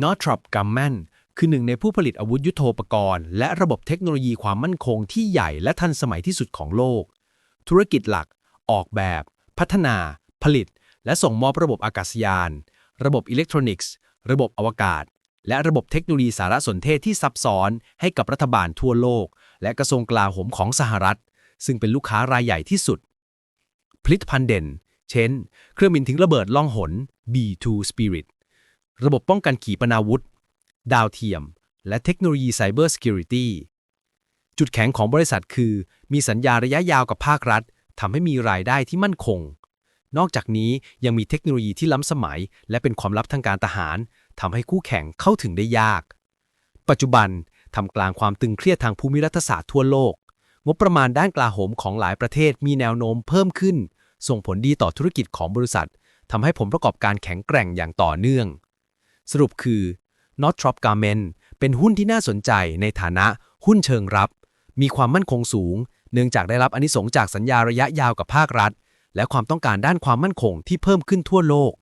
Northrop Grumman คือหนึ่งในผู้ผลิตอาวุธยุโทโธปกรณ์ และระบบเทคโนโลยีความมั่นคงที่ใหญ่และทันสมัยที่สุดของโลก ธุรกิจหลัก ออกแบบ พัฒนา ผลิต และส่งมอบระบบอากาศยาน ระบบอิเล็กทรอนิกส์ ระบบอวกาศ และระบบเทคโนโลยีสารสนเทศที่ซับซ้อนให้กับรัฐบาลทั่วโลก และกระทรวงกลาโหมของสหรัฐ ซึ่งเป็นลูกค้ารายใหญ่ที่สุด ผลิตภัณฑ์เด่น เช่น เครื่องบินทิ้งระเบิดล่องหน B2 Spirit ระบบป้องกันขีปนาวุธ ดาวเทียม และเทคโนโลยี Cyber Security จุดแข็งของบริษัทคือ มีสัญญาระยะยาวกับภาครัฐทำให้มีรายได้ที่มั่นคง นอกจากนี้ยังมีเทคโนโลยีที่ล้ำสมัย และเป็นความลับทางการทหารทำให้คู่แข่งเข้าถึงได้ยาก ปัจจุบันทำกลางความตึงเครียดทางภูมิรัฐศาสตร์ทั่วโลก งบประมาณด้านกลาโหมของหลายประเทศมีแนวโน้มเพิ่มขึ้น ส่งผลดีต่อธุรกิจของบริษัททำให้ผลประกอบการแข็งแกร่งอย่างต่อเนื่อง สรุปคือ Northrop Garment เป็นหุ้นที่น่าสนใจในฐานะหุ้นเชิงรับ มีความมั่นคงสูง เนื่องจากได้รับอนิสงจากสัญญาระยะยาวกับภาครัฐ และความต้องการด้านความมั่นคงที่เพิ่มขึ้นทั่วโลก